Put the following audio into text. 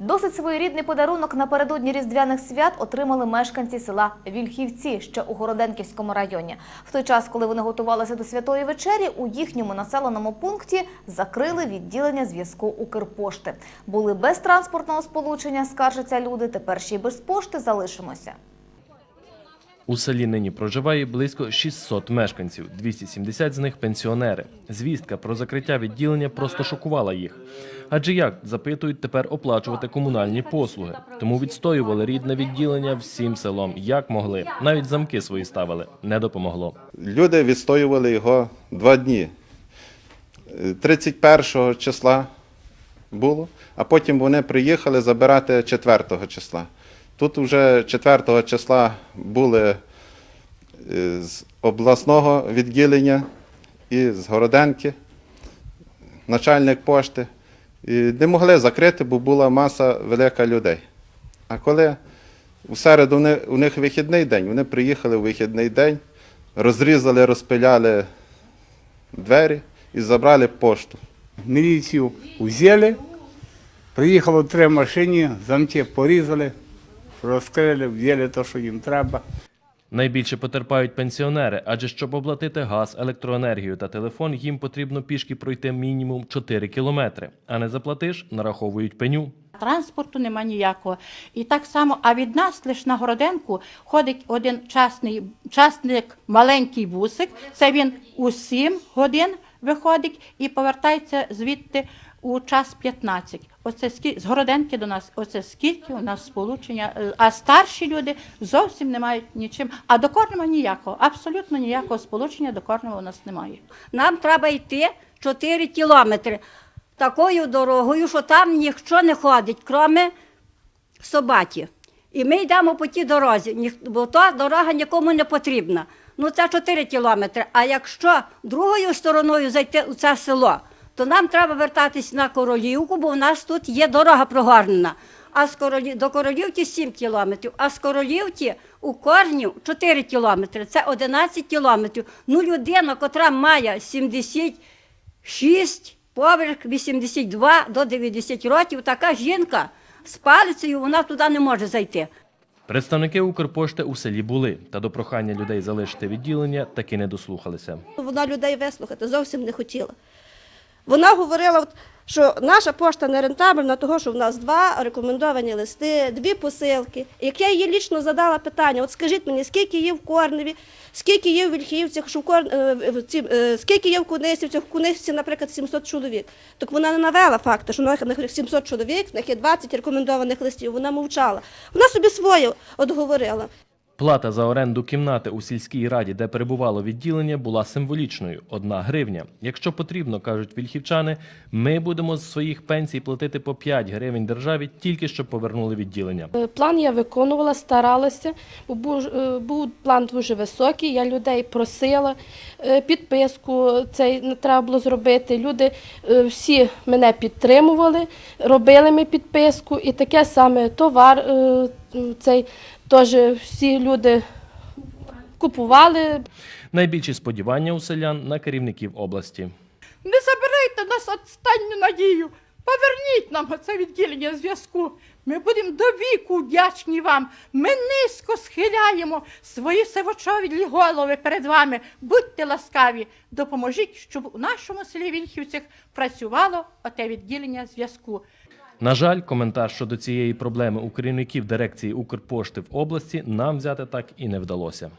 Досить своєрідний подарунок напередодні різдвяних свят отримали мешканці села Вільхівці, що у Городенківському районі. В той час, коли вони готувалися до святої вечері, у їхньому населеному пункті закрили відділення зв'язку Укрпошти. Були без транспортного сполучення, скаржаться люди. Тепер ще й без пошти залишимося. У селі нині проживає близько 600 мешканців, 270 з них пенсіонери. Звістка про закриття відділення просто шокувала їх. Адже як запитують тепер оплачувати комунальні послуги, тому відстоювали рідне відділення всім селом, як могли. Навіть замки свої ставили, не допомогло. Люди відстоювали його два дні. Е, 31 числа було, а потім вони приїхали забирати 4 числа. Тут вже 4 числа були е, з обласного відділення і з Городенки, начальник пошти. І не могли закрити, бо була маса велика людей. А коли у середу у них вихідний день, вони приїхали у вихідний день, розрізали, розпиляли двері і забрали пошту. Міліцію взяли, приїхало три машини, замки порізали, розкрили, взяли те, що їм треба. Найбільше потерпають пенсіонери, адже щоб оплатити газ, електроенергію та телефон, їм потрібно пішки пройти мінімум 4 кілометри. А не заплатиш, нараховують пеню. Транспорту нема ніякого. І так само, а від нас лише на Городенку ходить один частний, частник, маленький бусик. Це він у 7 годин виходить і повертається звідти у час 15. Оце скільки з Городенки до нас, оце скільки у нас сполучення. Е, А старші люди зовсім не мають нічим. А до Корнева ніякого, абсолютно ніякого сполучення до Корнева у нас немає. Нам треба йти 4 кілометри такою дорогою, що там ніхто не ходить, крім собаки. І ми йдемо по тій дорозі, бо та дорога нікому не потрібна. Ну, це 4 кілометри. А якщо другою стороною зайти у це село, то нам треба вертатись на Королівку, бо у нас тут є дорога прогорнена. А з Королі... до Королівки 7 кілометрів, а з Королівки у Корнів 4 кілометри. Це 11 кілометрів. Ну, людина, котра має 76, поверх 82 до 90 років, така жінка з палицею, вона туди не може зайти. Представники Укрпошти у селі були, та до прохання людей залишити відділення таки не дослухалися. Вона людей вислухати зовсім не хотіла. Вона говорила, от, що наша пошта не рентабельна, того, що в нас два рекомендовані листи, дві посилки. Як я їй лічно задала питання, от скажіть мені, скільки є в Корневі, скільки є в Вільхівцях, що в Кор... е, е, скільки є в Кунисівцях, в Кунисівці, наприклад, 700 чоловік. Так вона не навела факти, що в них 700 чоловік, в них є 20 рекомендованих листів, вона мовчала. Вона собі своє от говорила. Плата за оренду кімнати у сільській раді, де перебувало відділення, була символічною – одна гривня. Якщо потрібно, кажуть вільхівчани, ми будемо з своїх пенсій платити по 5 гривень державі, тільки щоб повернули відділення. Е, План я виконувала, старалася, бо був, е, план дуже високий. Я людей просила е, підписку, цей не треба було зробити. Люди всі мене підтримували, робили ми підписку, і таке саме товар. Цей теж всі люди купували. Найбільші сподівання у селян на керівників області. Не забирайте нас останню надію. Поверніть нам це відділення зв'язку. Ми будемо до віку вдячні вам. Ми низько схиляємо свої сивочові голови перед вами. Будьте ласкаві, допоможіть, щоб у нашому селі Вільхівцях працювало оте відділення зв'язку. На жаль, коментар щодо цієї проблеми у керівників дирекції Укрпошти в області нам взяти так і не вдалося.